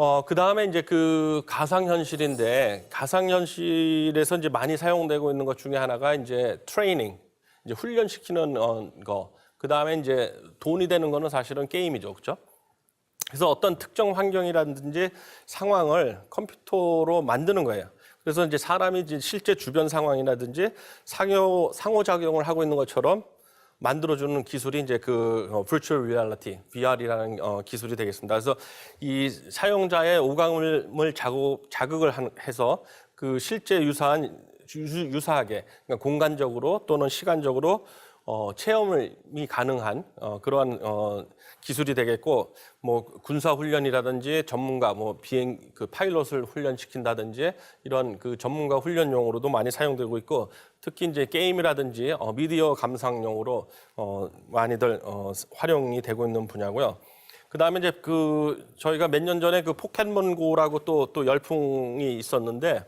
어, 그 다음에 이제 그 가상현실인데, 가상현실에서 이제 많이 사용되고 있는 것 중에 하나가 이제 트레이닝, 이제 훈련시키는 어, 거. 그 다음에 이제 돈이 되는 거는 사실은 게임이죠. 그죠? 그래서 어떤 특정 환경이라든지 상황을 컴퓨터로 만드는 거예요. 그래서 이제 사람이 이제 실제 주변 상황이라든지 상호, 상호작용을 하고 있는 것처럼 만들어주는 기술이 이제 그 어, virtual reality, VR이라는 어, 기술이 되겠습니다. 그래서 이 사용자의 오감을 자극, 자극을 한- 해서 그 실제 유사한 유- 유사하게 그러니까 공간적으로 또는 시간적으로 어, 체험이 가능한 어, 그러한 어, 기술이 되겠고 뭐 군사 훈련이라든지 전문가 뭐 비행 그 파일럿을 훈련시킨다든지 이런 그 전문가 훈련용으로도 많이 사용되고 있고 특히 이제 게임이라든지 어, 미디어 감상용으로 어, 많이들 어, 활용이 되고 있는 분야고요. 그다음에 이제 그 저희가 몇 년 전에 그 포켓몬고라고 또또 열풍이 있었는데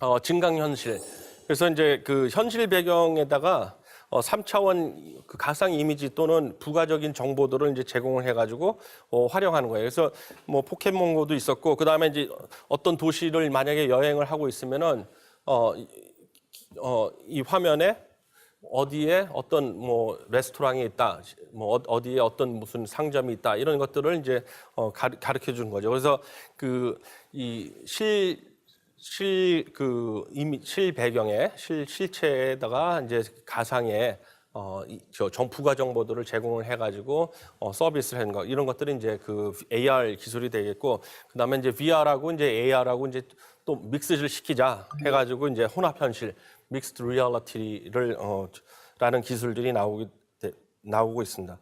어, 증강현실. 그래서 이제 그 현실 배경에다가 어, 3차원 그 가상 이미지 또는 부가적인 정보들을 이제 제공을 해가지고 어, 활용하는 거예요. 그래서 뭐 포켓몬고도 있었고 그 다음에 이제 어떤 도시를 만약에 여행을 하고 있으면은 어, 이- 어, 이 화면에 어디에 어떤 뭐 레스토랑이 있다, 뭐 어- 어디에 어떤 무슨 상점이 있다 이런 것들을 이제 어, 가르쳐 준 거죠. 그래서 그 그이실 실 그 이미 실 배경에 실 실체에다가 이제 가상의 어저 정부가 정보들을 제공을 해가지고 어, 서비스를 하는 거 이런 것들이 이제 그 AR 기술이 되겠고 그 다음에 이제 VR하고 이제 AR하고 이제 또 믹스를 시키자 해가지고 이제 혼합 현실 믹스드 리얼리티를 어, 라는 기술들이 나오기 되- 나오고 있습니다.